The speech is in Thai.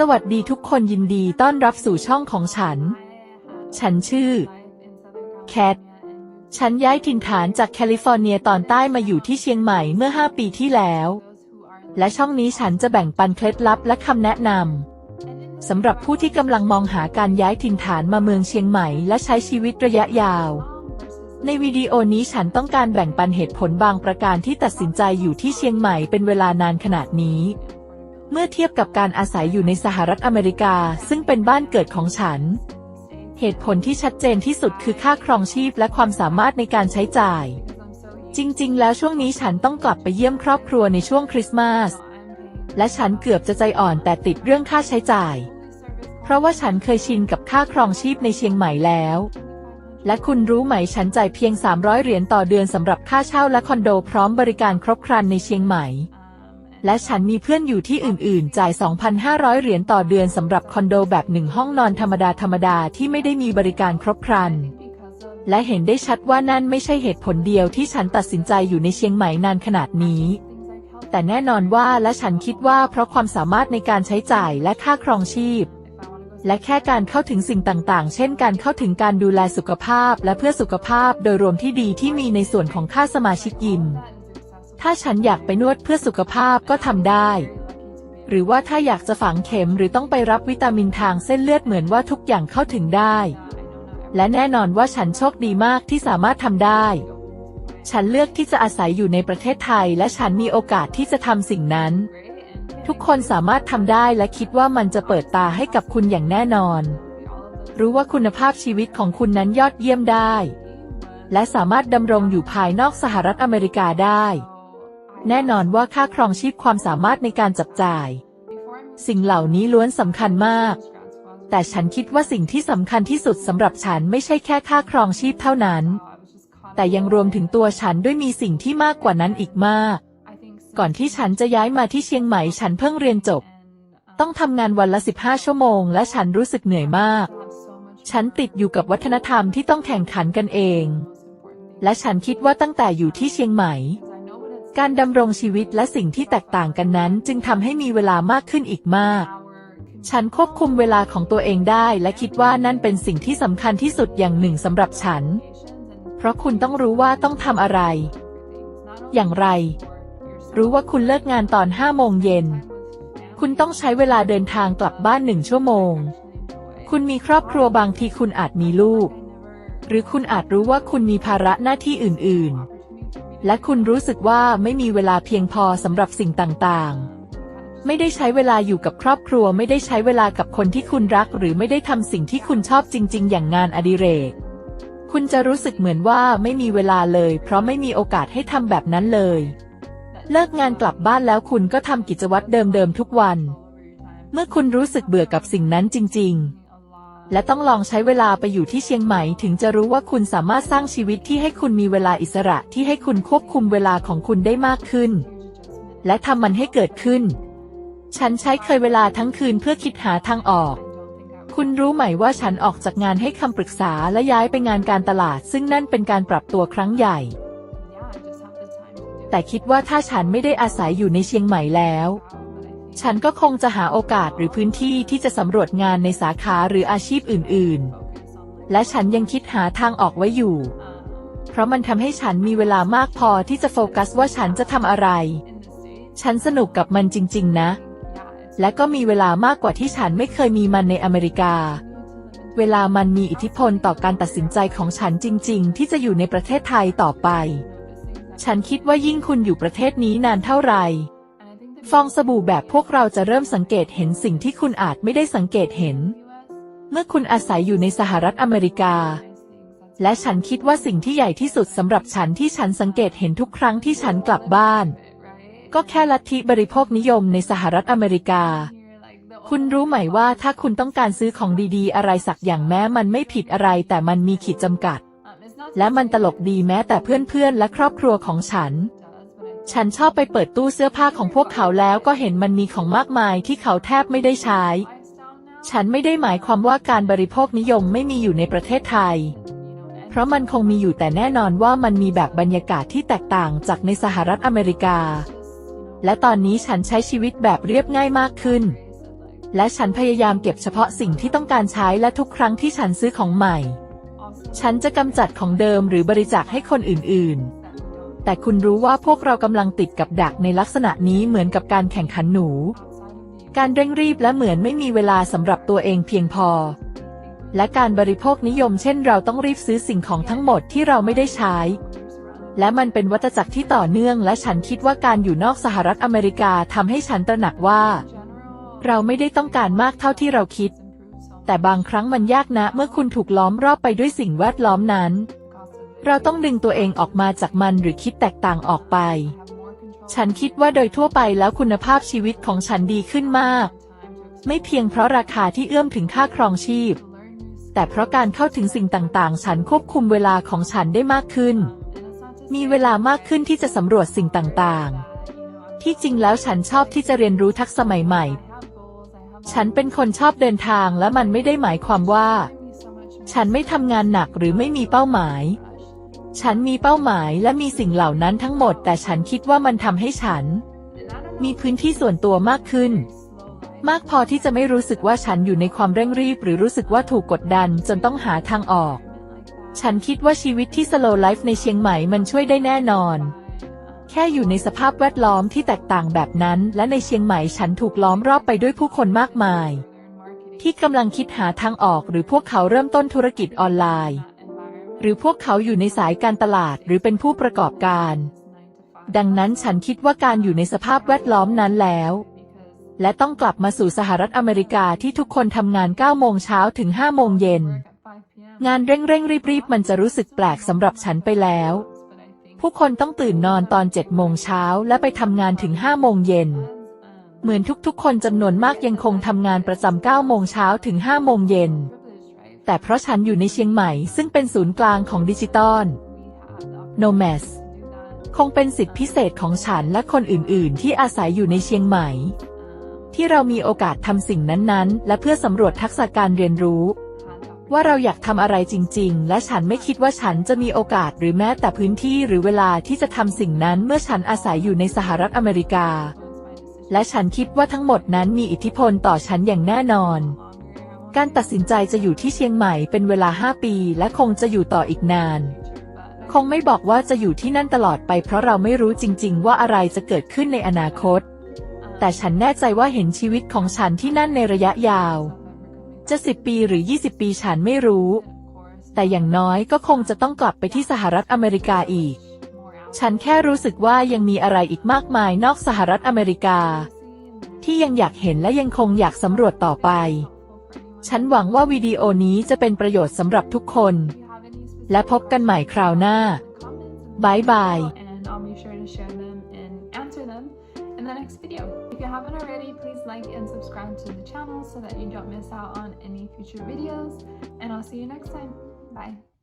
สวัสดีทุกคนยินดีต้อนรับสู่ช่องของฉัน ฉันชื่อ แคท ฉันย้ายถิ่นฐานจากแคลิฟอร์เนียตอนใต้มาอยู่ที่เชียงใหม่เมื่อ 5 ปีที่แล้ว และช่องนี้ฉันจะแบ่งปันเคล็ดลับและคำแนะนำสำหรับผู้ที่กำลังมองหาการย้ายถิ่นฐานมาเมืองเชียงใหม่และใช้ชีวิตระยะยาว ในวิดีโอนี้ฉันต้องการแบ่งปันเหตุผลบางประการที่ตัดสินใจอยู่ที่เชียงใหม่เป็นเวลานานขนาดนี้ เมื่อเทียบกับการอาศัยอยู่ในสหรัฐอเมริกาซึ่งเป็นบ้านเกิดของฉัน เหตุผลที่ชัดเจนที่สุดคือค่าครองชีพและความสามารถในการใช้จ่าย จริง ๆ แล้วช่วงนี้ฉันต้องกลับไปเยี่ยมครอบครัวในช่วงคริสต์มาส และฉันเกือบจะใจอ่อนแต่ติดเรื่องค่าใช้จ่าย เพราะว่าฉันเคยชินกับค่าครองชีพในเชียงใหม่แล้ว และคุณรู้ไหมฉันจ่ายเพียง 300 เหรียญต่อเดือนสำหรับค่าเช่าและคอนโดพร้อมบริการครบครันในเชียงใหม่ และฉันมีเพื่อนอยู่ที่อื่นๆ จ่าย 2,500 เหรียญต่อเดือนสำหรับคอนโดแบบหนึ่งห้องนอนธรรมดาธรรมดาที่ไม่ได้มีบริการครบครัน และเห็นได้ชัดว่านั่นไม่ใช่เหตุผลเดียวที่ฉันตัดสินใจอยู่ในเชียงใหม่นานขนาดนี้ แต่แน่นอนว่าและฉันคิดว่าเพราะความสามารถในการใช้จ่ายและค่าครองชีพและแค่การเข้าถึงสิ่งต่างๆ เช่นการเข้าถึงการดูแลสุขภาพและเพื่อสุขภาพโดยรวมที่ดีที่มีในส่วนของค่าสมาชิกยิม ถ้าฉันอยากไปนวดเพื่อสุขภาพก็ทำได้ หรือว่าถ้าอยากจะฝังเข็มหรือต้องไปรับวิตามินทางเส้นเลือดเหมือนว่าทุกอย่างเข้าถึงได้ และแน่นอนว่าฉันโชคดีมากที่สามารถทำได้ ฉันเลือกที่จะอาศัยอยู่ในประเทศไทย และฉันมีโอกาสที่จะทำสิ่งนั้น ทุกคนสามารถทำได้และคิดว่ามันจะเปิดตาให้กับคุณอย่างแน่นอน รู้ว่าคุณภาพชีวิตของคุณนั้นยอดเยี่ยมได้ และสามารถดำรงอยู่ภายนอกสหรัฐอเมริกาได้ แน่นอนว่าค่าครองชีพความสามารถในการจับจ่าย สิ่งเหล่านี้ล้วนสำคัญมาก แต่ฉันคิดว่าสิ่งที่สำคัญที่สุดสำหรับฉันไม่ใช่แค่ค่าครองชีพเท่านั้น แต่ยังรวมถึงตัวฉันด้วยมีสิ่งที่มากกว่านั้นอีกมาก ก่อนที่ฉันจะย้ายมาที่เชียงใหม่ฉันเพิ่งเรียนจบ ต้องทำงานวันละ 15 ชั่วโมง และฉันรู้สึกเหนื่อยมาก ฉันติดอยู่กับวัฒนธรรมที่ต้องแข่งขันกันเอง และฉันคิดว่าตั้งแต่อยู่ที่เชียงใหม่ การดำรงชีวิตและสิ่งที่แตกต่างกันนั้น จึงทำให้มีเวลามากขึ้นอีกมาก ฉันควบคุมเวลาของตัวเองได้ และคิดว่านั่นเป็นสิ่งที่สำคัญที่สุดอย่างหนึ่งสำหรับฉัน เพราะคุณต้องรู้ว่าต้องทำอะไร อย่างไร รู้ว่าคุณเลิกงานตอนห้าโมงเย็น คุณต้องใช้เวลาเดินทางกลับบ้านหนึ่งชั่วโมง คุณมีครอบครัวบางทีคุณอาจมีลูก หรือคุณอาจรู้ว่าคุณมีภาระหน้าที่อื่น ๆ และคุณรู้สึกว่าไม่มีเวลาเพียงพอสำหรับสิ่งต่างๆ ไม่ได้ใช้เวลาอยู่กับครอบครัว ไม่ได้ใช้เวลากับคนที่คุณรัก หรือไม่ได้ทำสิ่งที่คุณชอบจริง ๆ อย่างงานอดิเรก คุณจะรู้สึกเหมือนว่าไม่มีเวลาเลย เพราะไม่มีโอกาสให้ทำแบบนั้นเลย เลิกงานกลับบ้านแล้วคุณก็ทำกิจวัตรเดิมๆทุกวัน เมื่อคุณรู้สึกเบื่อกับสิ่งนั้นจริง ๆ และต้องลองใช้เวลาไปอยู่ที่เชียงใหม่ถึงจะรู้ว่าคุณสามารถสร้างชีวิตที่ให้คุณมีเวลาอิสระที่ให้คุณควบคุมเวลาของคุณได้มากขึ้น และทำมันให้เกิดขึ้น ฉันใช้เคยเวลาทั้งคืนเพื่อคิดหาทางออก คุณรู้ไหมว่าฉันออกจากงานให้คำปรึกษาและย้ายไปงานการตลาด ซึ่งนั่นเป็นการปรับตัวครั้งใหญ่ แต่คิดว่าถ้าฉันไม่ได้อาศัยอยู่ในเชียงใหม่แล้ว ฉันก็คงจะหาโอกาสหรือพื้นที่ที่จะสำรวจงานในสาขาหรืออาชีพอื่น ๆ และฉันยังคิดหาทางออกไว้อยู่ เพราะมันทำให้ฉันมีเวลามากพอที่จะโฟกัสว่าฉันจะทำอะไร ฉันสนุกกับมันจริง ๆ นะ และก็มีเวลามากกว่าที่ฉันไม่เคยมีมันในอเมริกา เวลามันมีอิทธิพลต่อการตัดสินใจของฉันจริง ๆ ที่จะอยู่ในประเทศไทยต่อไป ฉันคิดว่ายิ่งคุณอยู่ประเทศนี้นานเท่าไหร่ ฟองสบู่แบบพวกเราจะเริ่มสังเกตเห็นสิ่งที่คุณอาจไม่ได้สังเกตเห็น เมื่อคุณอาศัยอยู่ในสหรัฐอเมริกา และฉันคิดว่าสิ่งที่ใหญ่ที่สุดสำหรับฉันที่ฉันสังเกตเห็นทุกครั้งที่ฉันกลับบ้าน ก็แค่ลัทธิบริโภคนิยมในสหรัฐอเมริกา คุณรู้ไหมว่าถ้าคุณต้องการซื้อของดีๆ อะไรสักอย่างแม้มันไม่ผิดอะไรแต่มันมีขีดจำกัด และมันตลกดีแม้แต่เพื่อนๆและครอบครัวของฉัน ฉันชอบไปเปิดตู้เสื้อผ้าของพวกเขาแล้วก็เห็นมันมีของมากมายที่เขาแทบไม่ได้ใช้ ฉันไม่ได้หมายความว่าการบริโภคนิยมไม่มีอยู่ในประเทศไทย เพราะมันคงมีอยู่แต่แน่นอนว่ามันมีแบบบรรยากาศที่แตกต่างจากในสหรัฐอเมริกา และตอนนี้ฉันใช้ชีวิตแบบเรียบง่ายมากขึ้น และฉันพยายามเก็บเฉพาะสิ่งที่ต้องการใช้และทุกครั้งที่ฉันซื้อของใหม่ ฉันจะกำจัดของเดิมหรือบริจาคให้คนอื่นๆ แต่คุณรู้ว่าพวกเรากำลังติดกับดักในลักษณะนี้เหมือนกับการแข่งขันหนู การเร่งรีบและเหมือนไม่มีเวลาสำหรับตัวเองเพียงพอ และการบริโภคนิยมเช่นเราต้องรีบซื้อสิ่งของทั้งหมดที่เราไม่ได้ใช้ และมันเป็นวัฏจักรที่ต่อเนื่องและฉันคิดว่าการอยู่นอกสหรัฐอเมริกาทำให้ฉันตระหนักว่า เราไม่ได้ต้องการมากเท่าที่เราคิด แต่บางครั้งมันยากนะเมื่อคุณถูกล้อมรอบไปด้วยสิ่งแวดล้อมนั้น เราต้องดึงตัวเองออกมาจากมันหรือคิดแตกต่างออกไป ฉันคิดว่าโดยทั่วไปแล้วคุณภาพชีวิตของฉันดีขึ้นมาก ไม่เพียงเพราะราคาที่เอื้อมถึงค่าครองชีพ แต่เพราะการเข้าถึงสิ่งต่างๆ ฉันควบคุมเวลาของฉันได้มากขึ้น มีเวลามากขึ้นที่จะสำรวจสิ่งต่างๆ ที่จริงแล้วฉันชอบที่จะเรียนรู้ทักษะใหม่ ๆ ฉันเป็นคนชอบเดินทางและมันไม่ได้หมายความว่า ฉันไม่ทำงานหนักหรือไม่มีเป้าหมาย ฉันมีเป้าหมายและมีสิ่งเหล่านั้นทั้งหมด แต่ฉันคิดว่ามันทำให้ฉัน มีพื้นที่ส่วนตัวมากขึ้น มากพอที่จะไม่รู้สึกว่าฉันอยู่ในความเร่งรีบ หรือรู้สึกว่าถูกกดดันจนต้องหาทางออกฉันคิดว่าชีวิตที่ slow life ในเชียงใหม่มันช่วยได้แน่นอน แค่อยู่ในสภาพแวดล้อมที่แตกต่างแบบนั้น และในเชียงใหม่ฉันถูกล้อมรอบไปด้วยผู้คนมากมาย ที่กำลังคิดหาทางออกหรือพวกเขาเริ่มต้นธุรกิจออนไลน์ หรือพวกเขาอยู่ในสายการตลาดหรือเป็นผู้ประกอบการ ดังนั้นฉันคิดว่าการอยู่ในสภาพแวดล้อมนั้นแล้ว และต้องกลับมาสู่สหรัฐอเมริกาที่ทุกคนทำงาน 9 โมงเช้าถึง 5 โมงเย็น งานเร่งเร่งรีบรีบมันจะรู้สึกแปลกสำหรับฉันไปแล้ว ผู้คนต้องตื่นนอนตอน 7 โมงเช้าและไปทำงานถึง 5 โมงเย็น เหมือนทุกๆ คนจำนวนมากยังคงทำงานประจำ 9 โมงเช้าถึง 5 โมงเย็น แต่เพราะฉันอยู่ในเชียงใหม่ซึ่งเป็นศูนย์กลางของดิจิตอล Nomads คงเป็นสิทธิพิเศษของฉันและคนอื่น ๆ ที่อาศัยอยู่ในเชียงใหม่ ที่เรามีโอกาสทำสิ่งนั้นๆ และเพื่อสำรวจทักษะการเรียนรู้ ว่าเราอยากทำอะไรจริง ๆ และฉันไม่คิดว่าฉันจะมีโอกาสหรือแม้แต่พื้นที่หรือเวลาที่จะทำสิ่งนั้นเมื่อฉันอาศัยอยู่ในสหรัฐอเมริกา และฉันคิดว่าทั้งหมดนั้นมีอิทธิพลต่อฉันอย่างแน่นอน การตัดสินใจจะอยู่ที่เชียงใหม่เป็นเวลา 5 ปี และคงจะอยู่ต่ออีกนาน คงไม่บอกว่าจะอยู่ที่นั่นตลอดไป เพราะเราไม่รู้จริง ๆ ว่าอะไรจะเกิดขึ้นในอนาคต แต่ฉันแน่ใจว่าเห็นชีวิตของฉันที่นั่นในระยะยาว จะสิบปีหรือ 20 ปีฉันไม่รู้ แต่อย่างน้อยก็คงจะต้องกลับไปที่สหรัฐอเมริกาอีก ฉันแค่รู้สึกว่ายังมีอะไรอีกมากมายนอกสหรัฐอเมริกา ที่ยังอยากเห็นและยังคงอยากสำรวจต่อไป ฉันหวังว่าวิดีโอนี้จะเป็นประโยชน์สำหรับทุกคน และพบกันใหม่คราวหน้าบายบาย and I'll be sure to share them and answer them in the next video. If you haven't already, please like and subscribe to the channel so that you don't miss out on any future videos. And I'll see you next time. Bye.